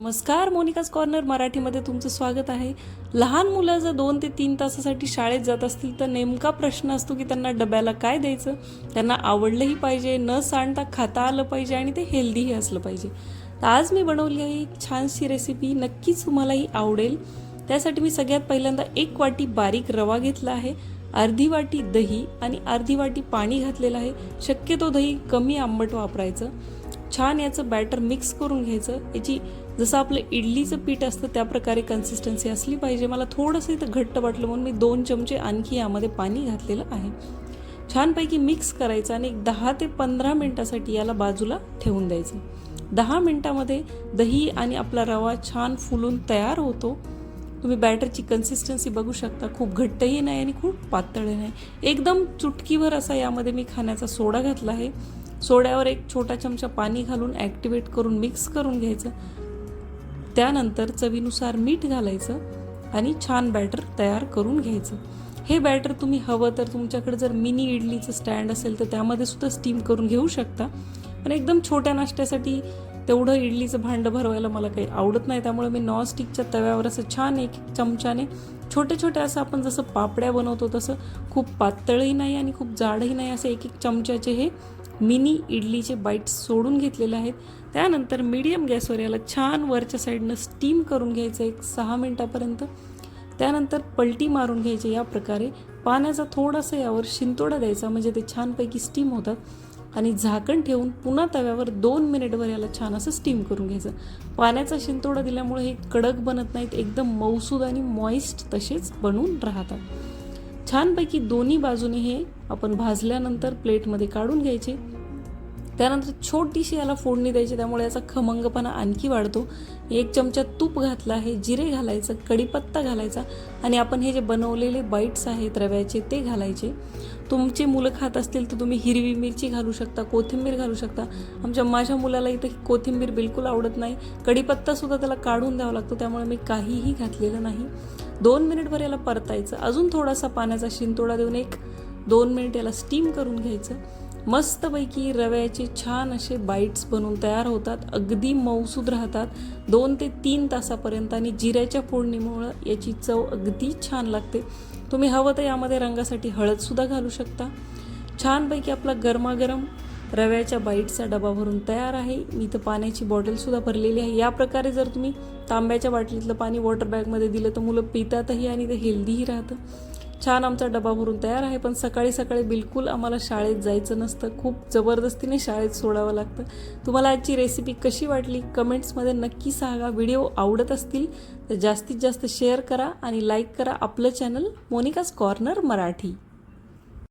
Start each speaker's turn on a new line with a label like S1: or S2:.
S1: नमस्कार Monika's corner मराठीमध्ये तुमचं स्वागत आहे. लहान मुलं जर दोन ते तीन तासासाठी शाळेत जात असतील तर नेमका प्रश्न असतो की त्यांना डब्याला काय द्यायचं? त्यांना आवडलंही पाहिजे न सांडता खाता आलं पाहिजे आणि ते हेल्दीही असलं पाहिजे. तर आज मी बनवली आहे एक छानशी रेसिपी नक्कीच तुम्हालाही आवडेल. त्यासाठी मी सगळ्यात पहिल्यांदा एक वाटी बारीक रवा घेतला आहे अर्धी वाटी दही आणि अर्धी वाटी पाणी घातलेलं आहे. शक्यतो दही कमी आंबट वापरायचं. छान याचं बॅटर मिक्स करून घ्यायचं. याची जसं आपलं इडलीचं पीठ असतं त्या प्रकारे कन्सिस्टन्सी असली पाहिजे. मला थोडंसं इथं घट्ट वाटलं म्हणून मी दोन चमचे आणखी यामध्ये पाणी घातलेलं आहे. छानपैकी मिक्स करायचं आणि एक दहा ते पंधरा मिनटासाठी याला बाजूला ठेवून द्यायचं. दहा मिनटामध्ये दही आणि आपला रवा छान फुलून तयार होतो. तुम्ही बॅटरची कन्सिस्टन्सी बघू शकता. खूप घट्टही नाही आणि खूप पातळही नाही. एकदम चुटकीवर असा यामध्ये मी खाण्याचा सोडा घातला आहे. सोड्यावर एक छोटा चमचा पाणी घालून ॲक्टिवेट करून मिक्स करून घ्यायचं. त्यानंतर चवीनुसार मीठ घालायचं आणि छान बॅटर तयार करून घ्यायचं. हे बॅटर तुम्ही हवं तर तुमच्याकडे जर मिनी इडलीचं स्टँड असेल तर त्यामध्ये सुद्धा स्टीम करून घेऊ शकता. पण एकदम छोट्या नाश्त्यासाठी तेवढं इडलीचं भांडं भरवायला मला काही आवडत नाही. त्यामुळे मी नॉनस्टिकच्या तव्यावर असं छान एक एक चमच्याने छोट्या छोट्या असं आपण जसं पापड्या बनवतो तसं खूप पातळही नाही आणि खूप जाडही नाही असे एक एक चमच्याचे हे मिनी इडलीचे बाईट्स सोडून घेतलेले आहेत. त्यानंतर मीडियम गॅसवर याला छान वरच्या साईडनं स्टीम करून घ्यायचं एक सहा मिनटापर्यंत. त्यानंतर पलटी मारून घ्यायची या प्रकारे. पाण्याचा थोडासा यावर शिंतोडा द्यायचा म्हणजे ते छानपैकी स्टीम होतात. आणि झाकण ठेवून पुन्हा तव्यावर दोन मिनिटवर याला छान असं स्टीम करून घ्यायचं. पाण्याचा शिंतोडा दिल्यामुळे हे कडक बनत नाहीत एकदम मौसूद आणि मॉइस्ट तसेच बनून राहतात. छानपैकी दोन्ही बाजूने हे आपण भाजल्यानंतर प्लेटमध्ये काढून घ्यायचे. त्यानंतर छोटीशी याला फोडणी द्यायची त्यामुळे याचा खमंगपणा आणखी वाढतो. एक चमचा तूप घातला आहे जिरे घालायचं कढीपत्ता घालायचा आणि आपण हे जे बनवलेले बाईट्स आहेत रव्याचे ते घालायचे. तुमचे मुलं खात असतील तर तुम्ही हिरवी मिरची घालू शकता कोथिंबीर घालू शकता. आमच्या माझ्या मुलाला इथं कोथिंबीर बिलकुल आवडत नाही. कढीपत्तासुद्धा त्याला काढून द्यावा लागतो त्यामुळे मी काहीही घातलेलं नाही. दोन मिनिटभर याला परतायचं अजून थोडासा पाण्याचा शिंतोडा देऊन एक दोन मिनिट याला स्टीम करून घ्यायचं. मस्तपैकी रव्याचे छान असे बाईट्स बनून तयार होतात अगदी मऊसूद राहतात. दोन ते तीन तासापर्यंत आणि जिऱ्याच्या फोडणीमुळं याची चव अगदी छान लागते. तुम्ही हवं तर यामध्ये रंगासाठी हळदसुद्धा घालू शकता. छानपैकी आपला गरमागरम रव्याच्या बाईटचा डबा भरून तयार आहे. मी इथं पाण्याची बॉटलसुद्धा भरलेली आहे. या प्रकारे जर तुम्ही तांब्याच्या बाटलीतलं पाणी वॉटर बॅगमध्ये दिलं तर मुलं पितातही आणि ते हेल्दीही राहतं. छान आमचा डबा भरून तयार आहे पण सकाळी सकाळी बिलकुल आम्हाला शाळेत जायचं नसतं. खूप जबरदस्तीने शाळेत सोडावं लागतं. तुम्हाला आजची रेसिपी कशी वाटली? कमेंट्समध्ये नक्की सांगा. व्हिडिओ आवडत असतील तर जास्तीत जास्त शेअर करा आणि लाईक करा आपलं चॅनल मोनिकाज कॉर्नर मराठी.